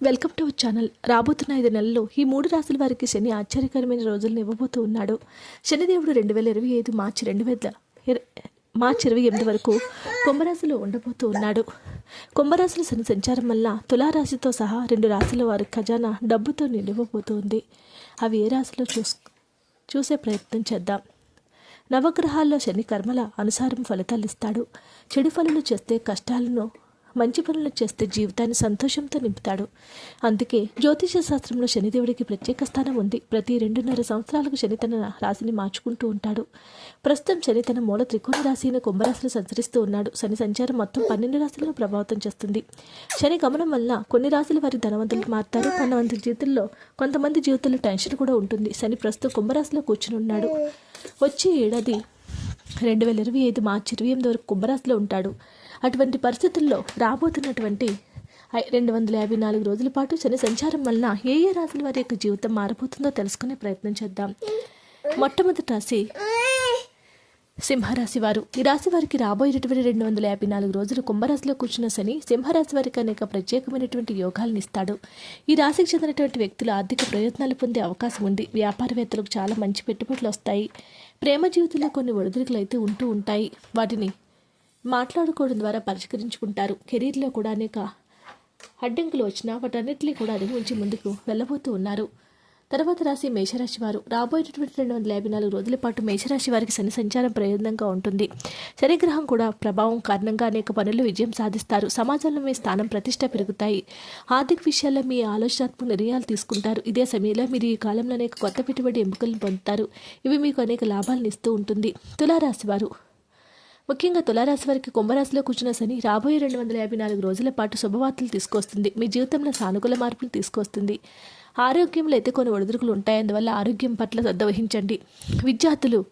Welcome to our channel. రాబోతున్న ఐదు నెలల్లో ఈ మూడు రాశుల వారికి శని ఆశ్చర్యకరమైన రోజులను ఇవ్వబోతూ ఉన్నాడు శనిదేవుడు రెండు వేల ఇరవై ఐదు మార్చి రెండు వేల మార్చి ఇరవై ఎనిమిది వరకు కుంభరాశిలో ఉండబోతూ ఉన్నాడు. కుంభరాశుల శని సంచారం వల్ల తులారాశితో సహా రెండు రాశుల వారి ఖజానా డబ్బుతో నిండిపోతుంది అవి ఏ రాశిలో చూస్ చూసే ప్రయత్నం చేద్దాం. నవగ్రహాల్లో శని కర్మల అనుసారం ఫలితాలు ఇస్తాడు. చెడు పనులు చేస్తే కష్టాలను మంచి పనులు చేస్తే జీవితాన్ని సంతోషంతో నింపుతాడు. అందుకే జ్యోతిష శాస్త్రంలో శనిదేవుడికి ప్రత్యేక స్థానం ఉంది. ప్రతి రెండున్నర సంవత్సరాలకు శని తన రాశిని మార్చుకుంటూ ఉంటాడు. ప్రస్తుతం శని తన మూల త్రికోణ రాశి అయిన కుంభరాశిలో సంచరిస్తూ ఉన్నాడు. శని సంచారం మొత్తం పన్నెండు రాశులను ప్రభావితం చేస్తుంది. శని గమనం వల్ల కొన్ని రాశుల వారి ధనవంతులు మారుతారు. కొంతమంది జీవితంలో కొంతమంది జీవితంలో టెన్షన్ కూడా ఉంటుంది. శని ప్రస్తుతం కుంభరాశిలో కూర్చుని ఉన్నాడు. వచ్చే ఏడాది రెండు వేల ఇరవై ఐదు మార్చి ఇరవై ఎనిమిది వరకు కుంభరాశిలో ఉంటాడు. అటువంటి పరిస్థితుల్లో రాబోతున్నటువంటి ఐ- రెండు వందల యాభై నాలుగు రోజుల పాటు శని సంచారం వలన ఏ ఏ రాశుల వారి యొక్క జీవితం మారబోతుందో తెలుసుకునే ప్రయత్నం చేద్దాం. మొట్టమొదటి రాశి సింహరాశి వారు. ఈ రాశి వారికి రాబోయేటటువంటి రెండు వందల యాభై నాలుగు రోజులు కుంభరాశిలో కూర్చున్న శని సింహరాశి వారికి అనేక ప్రత్యేకమైనటువంటి యోగాలను ఇస్తాడు. ఈ రాశికి చెందినటువంటి వ్యక్తులు ఆర్థిక ప్రయత్నాలు పొందే అవకాశం ఉంది. వ్యాపారవేత్తలకు చాలా మంచి పెట్టుబడులు వస్తాయి. ప్రేమ జీవితంలో కొన్ని ఒడిదుడుకులు అయితే ఉంటూ ఉంటాయి. వాటిని మాట్లాడుకోవడం ద్వారా పరిష్కరించుకుంటారు. కెరీర్లో కూడా అనేక అడ్డంకులు వచ్చినా వాటన్నిటినీ కూడా అధిగమించి ముందుకు వెళ్ళబోతూ ఉన్నారు. తర్వాత రాశి మేషరాశి వారు. రాబోయేటటువంటి రెండు వందల యాభై నాలుగు రోజుల పాటు మేషరాశి వారికి శని సంచారం ప్రయోజనంగా ఉంటుంది. శనిగ్రహం కూడా ప్రభావం కారణంగా అనేక పనులు విజయం సాధిస్తారు. సమాజంలో మీ స్థానం ప్రతిష్ట పెరుగుతాయి. ఆర్థిక విషయాల్లో మీ ఆలోచనాత్మక నిర్ణయాలు తీసుకుంటారు. ఇదే సమయంలో మీరు ఈ కాలంలో అనేక కొత్త పెట్టుబడి ఎంపికలను పొందుతారు. ఇవి మీకు అనేక లాభాలను ఇస్తూ ఉంటుంది. తులారాశి వారు. ముఖ్యంగా తులారాశి వారికి కుంభరాశిలో కూర్చున్న శని రాబోయే రెండు వందల యాభై నాలుగు రోజుల పాటు శుభవార్తలు తీసుకొస్తుంది. మీ జీవితంలో సానుకూల మార్పులు తీసుకొస్తుంది. ఆరోగ్యంలో అయితే కొన్ని ఒడిదుడుకులు ఉంటాయి. అందువల్ల ఆరోగ్యం పట్ల శ్రద్ధ వహించండి. విద్యార్థులు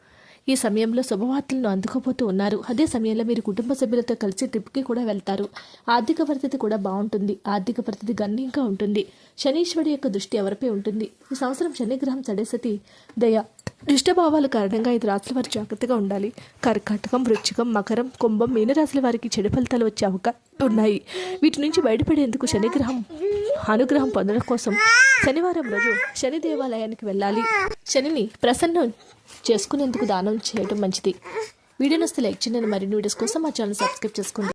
ఈ సమయంలో శుభవార్తలను అందుకోబోతూ ఉన్నారు. అదే సమయంలో మీరు కుటుంబ సభ్యులతో కలిసి ట్రిప్కి కూడా వెళ్తారు. ఆర్థిక పరిస్థితి కూడా బాగుంటుంది. ఆర్థిక పరిస్థితి గణనీయంగా ఉంటుంది. శనీశ్వరుడి యొక్క దృష్టి ఎవరిపై ఉంటుంది? ఈ సంవత్సరం శనిగ్రహం సడేసతి దయ దుష్టభావాల కారణంగా ఐదు రాశుల వారు జాగ్రత్తగా ఉండాలి. కర్కాటకం వృచ్చికం మకరం కుంభం మీనరాశుల వారికి చెడు ఫలితాలు వచ్చే అవకాశం ఉన్నాయి. వీటి నుంచి బయటపడేందుకు శనిగ్రహం అనుగ్రహం పొందడం కోసం శనివారం రోజు శని దేవాలయానికి వెళ్ళాలి. శనిని ప్రసన్నం చేసుకునేందుకు దానం చేయడం మంచిది. వీడియో నస్తే లైక్ చేయండి. మరిన్ని వీడియోస్ కోసం మా ఛానల్ సబ్స్క్రైబ్ చేసుకోండి.